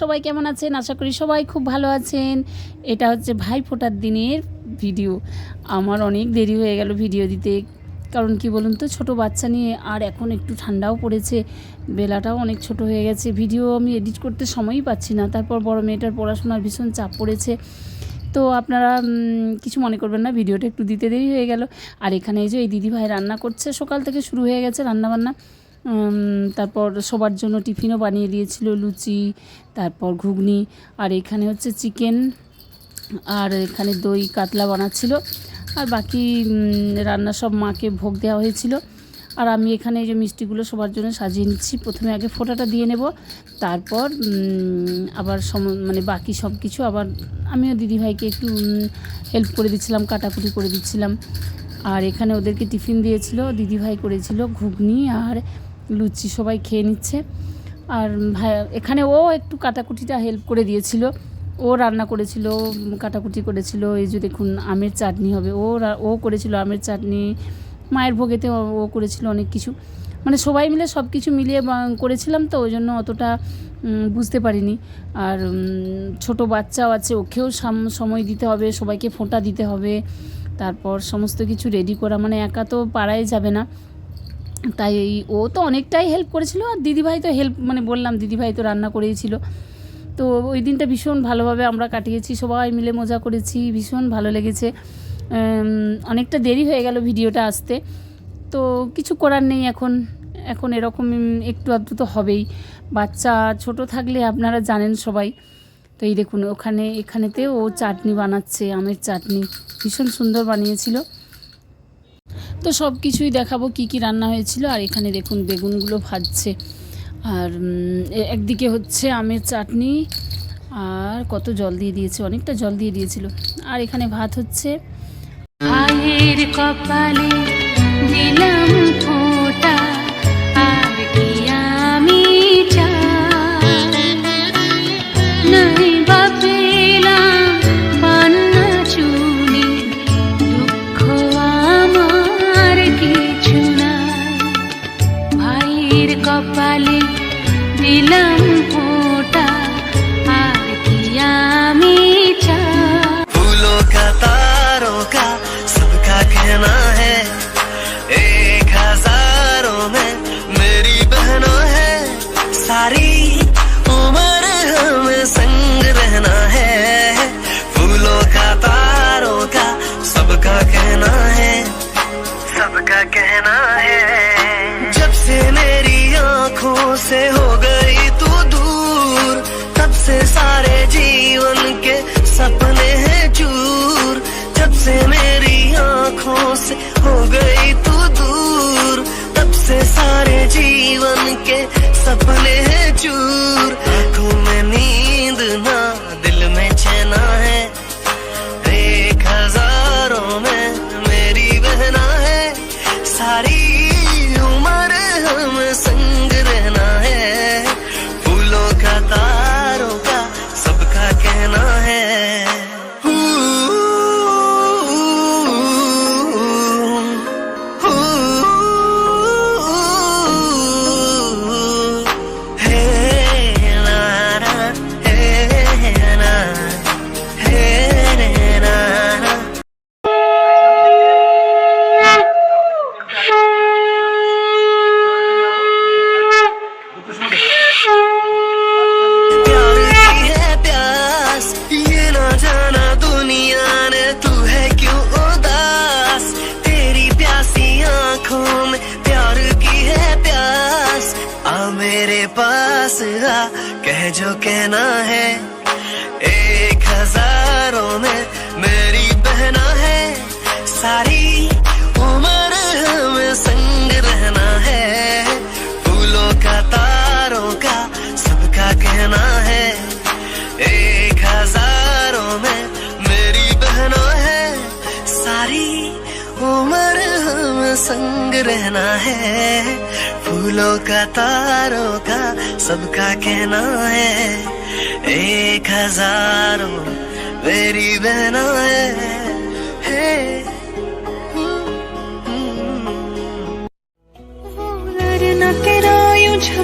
সবাই কেমন আছেন? আশা করি সবাই খুব ভালো আছেন। এটা হচ্ছে ভাই ফোটার দিনের ভিডিও। আমার অনেক দেরি হয়ে গেল ভিডিও দিতে। কারণ কি বলুন তো, ছোট বাচ্চা নিয়ে আর এখন একটু ঠান্ডাও পড়েছে। বেলাটাও অনেক ছোট হয়ে গেছে। ভিডিও আমি এডিট করতে সময়ই পাচ্ছি না। তারপর বড় মেয়েটার পড়াশোনার ভীষণ চাপ পড়েছে। তো আপনারা কিছু মনে করবেন না, ভিডিওটা একটু দিতে দেরি হয়ে গেল। আর এখানে এই যে এই দিদিভাই রান্না করছে, সকাল থেকে শুরু হয়ে গেছে রান্নাবান্না। তারপর সবার জন্য টিফিনও বানিয়ে দিয়েছিল লুচি, তারপর ঘুগনি, আর এখানে হচ্ছে চিকেন, আর এখানে দই কাতলা বানাচ্ছিল, আর বাকি রান্না সব মাকে ভোগ দেওয়া হয়েছিল। আর আমি এখানে এই যে মিষ্টিগুলো সবার জন্য সাজিয়ে নিচ্ছি, প্রথমে আগে ফোঁটাটা দিয়ে নেব, তারপর আবার সম মানে বাকি সব কিছু আবার আমিও দিদিভাইকে একটু হেল্প করে দিচ্ছিলাম, কাটাকুটি করে দিচ্ছিলাম। আর এখানে ওদেরকে টিফিন দিয়েছিল, দিদিভাই করেছিল ঘুগনি আর লুচি সবাই খেয়ে নিচ্ছে। আর এখানে ও একটু কাটাকুটিটা হেল্প করে দিয়েছিল। ও রান্না করেছিল, কাটাকুটি করেছিল। এই যে দেখুন, আমের চাটনি হবে। ও ও করেছিল আমের চাটনি। মায়ের ভোগেতে ও- করেছিল অনেক কিছু। মানে সবাই মিলে সব কিছু মিলিয়ে করেছিলাম তো, ওই জন্য অতটা বুঝতে পারিনি। আর ছোট বাচ্চাও আছে, ওকেও সাম- সময় দিতে হবে, সবাইকে ফোঁটা দিতে হবে। তারপর সমস্ত কিছু রেডি করা। মানে একা তো পারাই যাবে না। তাই ও তো অনেকটাই হেল্প করেছিল আর দিদিভাই তো হেল্প মানে বললাম দিদিভাই তো রান্না করেই ছিল। তো ওই দিনটা ভীষণ ভালোভাবে আমরা কাটিয়েছি, সবাই মিলে মজা করেছি, ভীষণ ভালো লেগেছে। অনেকটা দেরি হয়ে গেল ভিডিওটা আসতে। তো কিছু করার নেই এখন এখন এরকম একটু আধটু তো হবেই। বাচ্চা ছোট থাকলে আপনারা জানেন সবাই। তো এই দেখুন, ওখানে এখানেতে ও চাটনি বানাচ্ছে, আমের চাটনি। ভীষণ সুন্দর বানিয়েছিল। তো সব কিছুই দেখাবো কি কি রান্না হয়েছিল। আর এখানে দেখুন বেগুনগুলো ভাজছে। আর একদিকে হচ্ছে আমের চাটনি, আর কত জল দিয়ে দিয়েছে, অনেকটা জল দিয়ে দিয়েছিল। আর এখানে ভাত হচ্ছে ভাইয়ের কপালে দিলাম हो गई तू दूर। तब से सारे जीवन के सपने हैं चूर। उम्र हम संग रहना है। फूलों का तारों का सबका कहना है। एक हज़ारों मेरी बहनों है, है।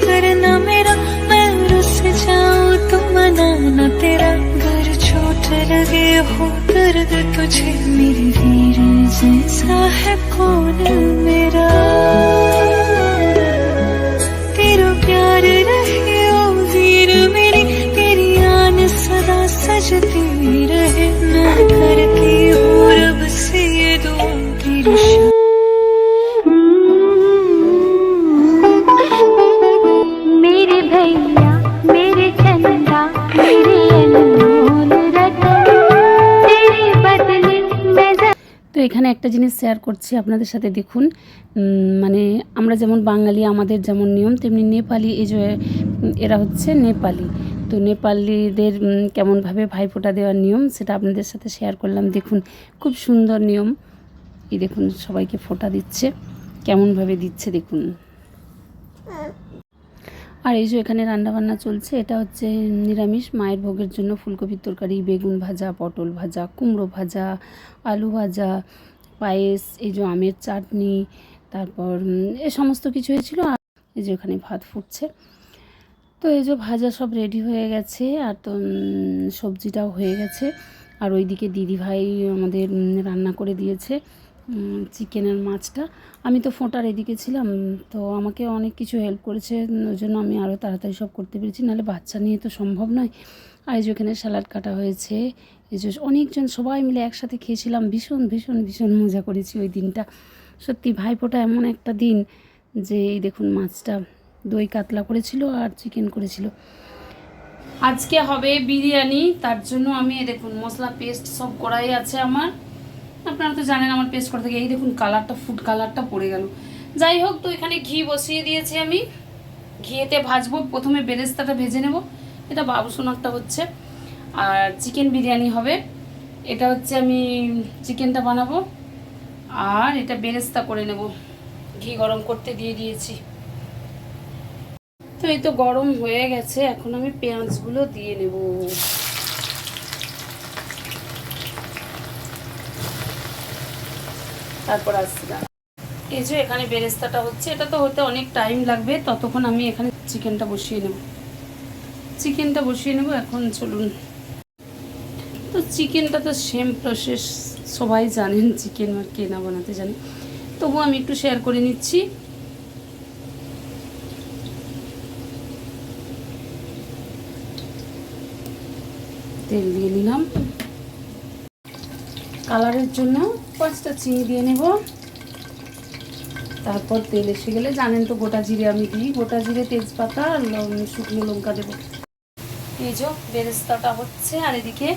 तेरा मेरा। मैं रुस जाऊँ तो मन कहूँ दर्द तुझे मेरी जैसा है कौन मेरा? तेरा प्यार रहे ओ वीर मेरी तेरी आन सदा सजती এখানে একটা জিনিস শেয়ার করছি আপনাদের সাথে দেখুন। মানে আমরা যেমন বাঙালি, আমাদের যেমন নিয়ম, তেমনি নেপালি এই যে এরা হচ্ছে নেপালি। তো নেপালিদের কেমনভাবে ভাইফোঁটা দেওয়ার নিয়ম সেটা আপনাদের সাথে শেয়ার করলাম। দেখুন, খুব সুন্দর নিয়ম। এই দেখুন, সবাইকে ফোঁটা দিচ্ছে। কেমনভাবে দিচ্ছে, দেখুন। আর এই যে এখানে রান্নাবান্না চলছে, এটা হচ্ছে নিরামিষ, মায়ের ভোগের জন্য ফুলকপির তরকারি, বেগুন ভাজা, পটল ভাজা, কুমড়ো ভাজা, আলু ভাজা, পায়েস, এই যে আমের চাটনি, তারপর এ সমস্ত কিছু হয়েছিল আর এই যে ওখানে ভাত ফুটছে। তো এই যে ভাজা সব রেডি হয়ে গেছে আর তো সবজিটাও হয়ে গেছে। আর ওইদিকে দিদিভাই আমাদের রান্না করে দিয়েছে। চিকেন আর মাছটা। আমি তো ফোঁটার এদিকে ছিলাম, তো আমাকে অনেক কিছু হেল্প করেছে, ওই জন্য আমি আরও তাড়াতাড়ি সব করতে পেরেছি। নাহলে বাচ্চা নিয়ে তো সম্ভব নয়। আর যে ওখানে স্যালাড কাটা হয়েছে, এই যে অনেকজন সবাই মিলে একসাথে খেয়েছিলাম, ভীষণ ভীষণ ভীষণ মজা করেছি ওই দিনটা। সত্যি ভাইফোঁটা এমন একটা দিন যে, এই দেখুন মাছটা দই কাতলা করেছিল আর চিকেন করেছিল। আজকে হবে বিরিয়ানি, তার জন্য আমি দেখুন মশলা পেস্ট সব করাই আছে আমার। আপনারা তো জানেন আমার পেস্ট করা থেকে এই দেখুন কালারটা ফুড কালারটা পড়ে গেল। যাই হোক, তো এখানে ঘি বসিয়ে দিয়েছি আমি। ঘিয়েতে ভাজবো, প্রথমে বেরেস্তাটা ভেজে নেব। এটা বাবু সোনারটা হচ্ছে। আর চিকেন বিরিয়ানি হবে। এটা হচ্ছে আমি চিকেনটা বানাবো। আর এটা বেরেস্তা করে নেব। ঘি গরম করতে দিয়ে দিয়েছি। তো এই তো গরম হয়ে গেছে। এখন আমি পেঁয়াজগুলো দিয়ে নেব। তারপর আসছি দাঁড়া। এই যে এখানে বেরেস্তাটা হচ্ছে, এটা তো হতে অনেক টাইম লাগবে, ততক্ষণ আমি এখানে চিকেনটা বসিয়ে নেব। চিকেনটা বসিয়ে নেব, এখন চলুন। তো চিকেনটা তো সেম প্রসেস সবাই জানেন চিকেন আর কে না বানাতে জানে। তবুও আমি একটু শেয়ার করে নিচ্ছি। তেল দিয়ে নিলাম। কালারের জন্য পাঁচটা চিনি দিয়ে নেব। তারপর তেল এসে গেলে জানেন তো গোটা জিরে আমি দিই। গোটা জিরে তেজপাতা আর শুকনো লঙ্কা দেবো। এই বেরেস্তাটা হচ্ছে, আর এদিকে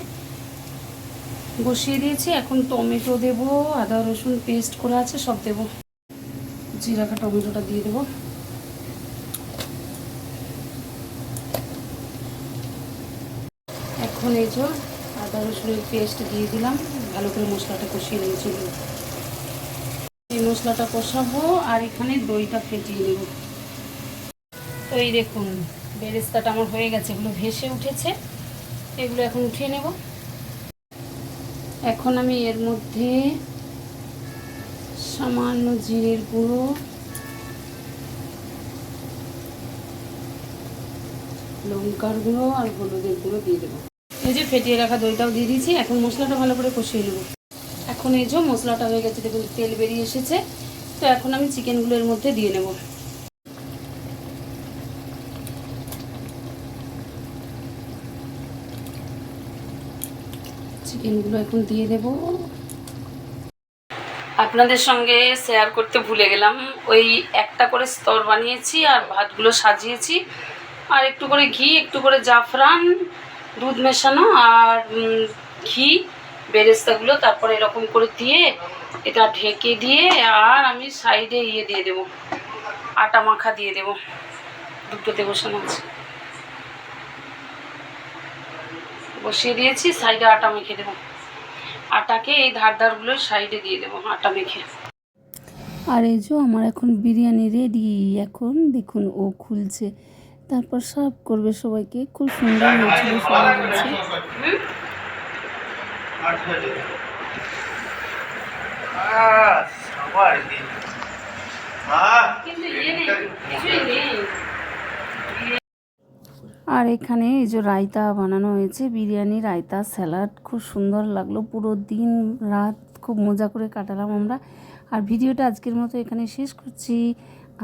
বসিয়ে দিয়েছি। এখন টমেটো দেবো, আদা, রসুন পেস্ট করা আছে, সব দেবো। জিরাকা টমেটোটা দিয়ে দেবো। এখন এই যে আদা রসুনের পেস্ট দিয়ে দিলাম, ভালো করে মশলাটা কষিয়ে নিয়েছি। এই মশলাটা কষাবো আর এখানে দইটা ফেটিয়ে নেব। তো এই দেখুন, বেরেস্তাটা আমার হয়ে গেছে, এগুলো ভেসে উঠেছে, এগুলো এখন উঠিয়ে নেব। এখন আমি এর মধ্যে সামান্য জিরের গুঁড়ো, লঙ্কার গুঁড়ো আর হলুদের গুঁড়ো দিয়ে দেবো। যে ফেটিয়ে রাখা দইটাও দিয়ে দিয়েছি। এখন মশলাটা ভালো করে কষিয়ে নেব। এখন এই যে মশলাটা হয়ে গেছে, দেখুন তেল বেরিয়ে এসেছে। তো এখন আমি চিকেনগুলো এর মধ্যে দিয়ে নেব। চিকেনগুলো এখন দিয়ে দেব। আপনাদের সঙ্গে শেয়ার করতে ভুলে গেলাম। ওই একটা করে স্তর বানিয়েছি আর ভাতগুলো সাজিয়েছি। আর একটু করে ঘি, একটু করে জাফরান দুধ মেশানো আর ঘি, বেরেস্তাগুলো তারপরে এরকম করে দিয়ে এটা ঢেকে দিয়ে আর আমি সাইডে ইয়ে দিয়ে দেবো, আটা মাখা দিয়ে দেবো দুটোতে বসানো আছে। বসিয়ে দিয়েছি, সাইডে আটা মেখে দেবো। আটাকে এই ধার ধারগুলো সাইডে দিয়ে দেবো, আটা মেখে। আর এই যে আমার এখন বিরিয়ানি রেডি, এখন দেখুন ও খুলছে। তারপর সার্ভ করবে সবাইকে। খুব সুন্দর হয়েছিল সবাই আর এখানে এই যে রায়তা বানানো হয়েছে, বিরিয়ানি, রায়তা, স্যালাড, খুব সুন্দর লাগল। পুরো দিন রাত খুব মজা করে কাটালাম আমরা। আর ভিডিওটা আজকের মতো এখানে শেষ করছি।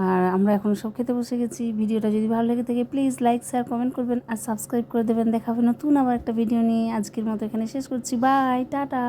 আর আমরা এখন সব খেতে বসে গেছি। ভিডিওটা যদি ভালো লেগে থাকে প্লিজ লাইক শেয়ার কমেন্ট করবেন আর সাবস্ক্রাইব করে দেবেন। দেখাবে নতুন আবার একটা ভিডিও নিয়ে। আজকের মতো এখানে শেষ করছি। Bye tata.